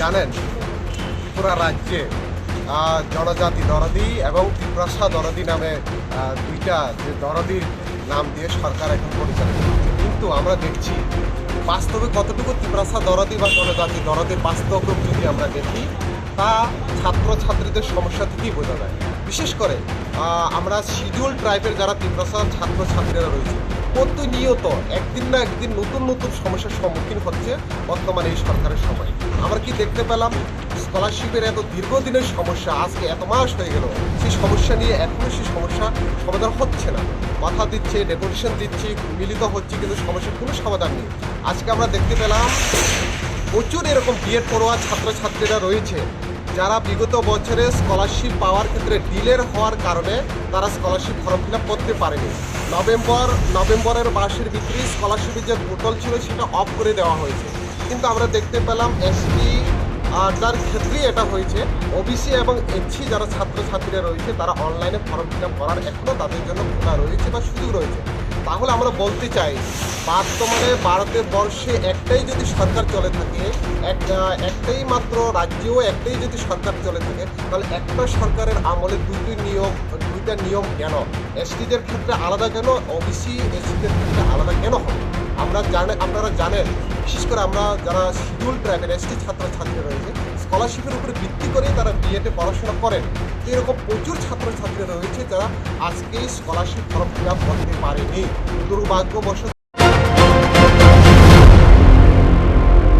জানেন, ত্রিপুরা রাজ্যে জনজাতি দরদি এবং ত্রিপ্রাসা দরদি নামে দুইটা যে দরদির নাম দিয়ে সরকার এখন পরিচালিত কিন্তু আমরা দেখছি, বাস্তবে কতটুকু ত্রিপ্রাসা দরদি বা জনজাতি দরদির বাস্তব রূপ যদি আমরা দেখি, তা ছাত্রছাত্রীদের সমস্যা থেকেই বোঝা যায়। বিশেষ করে আমরা শিডিউল ট্রাইবের যারা ত্রিপ্রাসা ছাত্রছাত্রীরা রয়েছে প্রতিনিয়ত, একদিন না একদিন নতুন নতুন সমস্যার সম্মুখীন হচ্ছে বর্তমানে এই সরকারের সময়। আমরা কি দেখতে পেলাম? স্কলারশিপের এত দীর্ঘদিনের সমস্যা, আজকে এত মাস হয়ে গেল, সেই সমস্যা নিয়ে এখনও সেই সমস্যা সমাধান হচ্ছে না। কথা দিচ্ছে, ডেকোরেশন দিচ্ছে, মিলিত হচ্ছে, কিন্তু সমস্যার কোনো সমাধান নেই। আজকে আমরা দেখতে পেলাম প্রচুর এরকম বিএড পড়োয়া ছাত্রছাত্রীরা রয়েছে। যারা বিগত বছরে স্কলারশিপ পাওয়ার ক্ষেত্রে ডিলের হওয়ার কারণে তারা স্কলারশিপ ফর্ম ফিল করতে পারেনি। নভেম্বর, নভেম্বরের মাসের ভিতরে স্কলারশিপের যে পোর্টাল ছিল সেটা অফ করে দেওয়া হয়েছে। কিন্তু আমরা দেখতে পেলাম এসটি যার ক্ষেত্রেই এটা হয়েছে। ওবিসি এবং এসসি যারা ছাত্রছাত্রীরা রয়েছে, তারা অনলাইনে ফর্ম ফিল করার এখনও তাদের জন্য খোলা রয়েছে বা সুযোগ রয়েছে। তাহলে আমরা বলতে চাই, বর্তমানে ভারতের বর্ষে একটাই যদি সরকার চলে থাকে, এক একটাই মাত্র রাজ্যেও একটাই যদি সরকার চলে থাকে, তাহলে একটা সরকারের আমলে দুটি নিয়ম, দুইটা নিয়ম কেন? এসটিদের ক্ষেত্রে আলাদা কেন? ওবিসি এসসিদের ক্ষেত্রে আলাদা কেন হবে? আমরা জানে, আপনারা জানেন, বিশেষ করে আমরা যারা শিডিউল ট্রাইবের এসটি ছাত্রছাত্রী রয়েছে স্কলারশিপের উপরে ভিত্তি করে তারা বিএডে পড়াশোনা করেন। এরকম প্রচুর ছাত্রছাত্রীরা রয়েছে যারা আজকে স্কলারশিপ ফর্ম ফিল আপ করতে পারেনি। দুর্ভাগ্যবশত